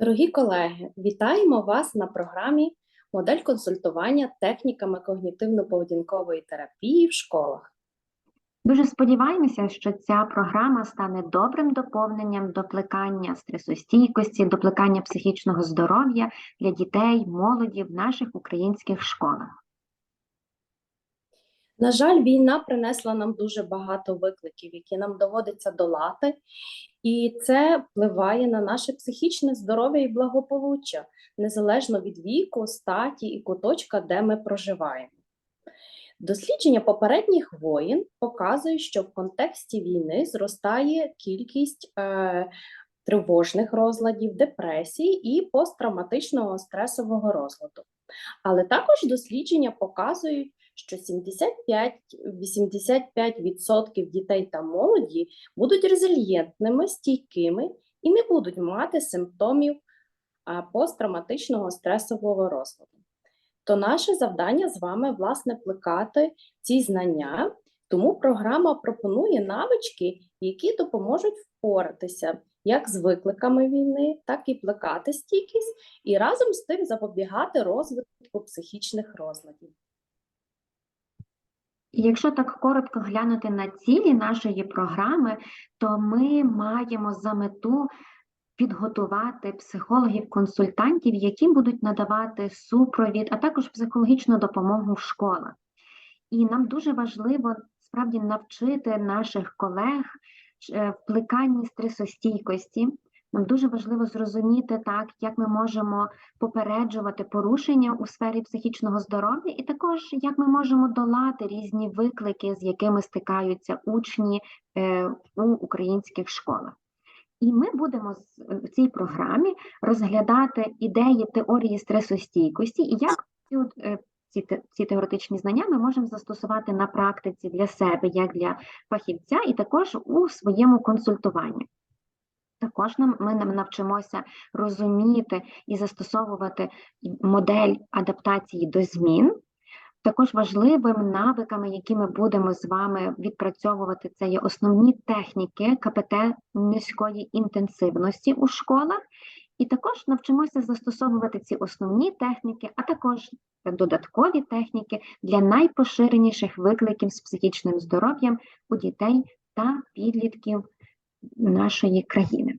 Дорогі колеги, вітаємо вас на програмі Модель консультування техніками когнітивно-поведінкової терапії в школах. Дуже сподіваємося, що ця програма стане добрим доповненням до плекання стресостійкості, до плекання психічного здоров'я для дітей, молоді в наших українських школах. На жаль, війна принесла нам дуже багато викликів, які нам доводиться долати, і це впливає на наше психічне здоров'я і благополуччя, незалежно від віку, статі і куточка, де ми проживаємо. Дослідження попередніх воєн показують, що в контексті війни зростає кількість е, тривожних розладів, депресії і посттравматичного стресового розладу. Але також дослідження показують, що 75-85% дітей та молоді будуть резильєнтними, стійкими і не будуть мати симптомів посттравматичного стресового розладу. То наше завдання з вами, власне, плекати ці знання, тому програма пропонує навички, які допоможуть впоратися як з викликами війни, так і плекати стійкість, і разом з тим запобігати розвитку психічних розладів. Якщо так коротко глянути на цілі нашої програми, то ми маємо за мету підготувати психологів-консультантів, які будуть надавати супровід, а також психологічну допомогу в школах. І нам дуже важливо справді навчити наших колег е, в стресостійкості. Нам дуже важливо зрозуміти так, як ми можемо попереджувати порушення у сфері психічного здоров'я, і також як ми можемо долати різні виклики, з якими стикаються учні е, у українських школах. І ми будемо в цій програмі розглядати ідеї теорії стресостійкості і як ці, е, ці теоретичні знання ми можемо застосувати на практиці для себе, як для фахівця, і також у своєму консультуванні. Також нам ми навчимося розуміти і застосовувати модель адаптації до змін. Також важливим навиками, які ми будемо з вами відпрацьовувати, це є основні техніки КПТ низької інтенсивності у школах, і також навчимося застосовувати ці основні техніки, а також додаткові техніки для найпоширеніших викликів з психічним здоров'ям у дітей та підлітків нашої країни.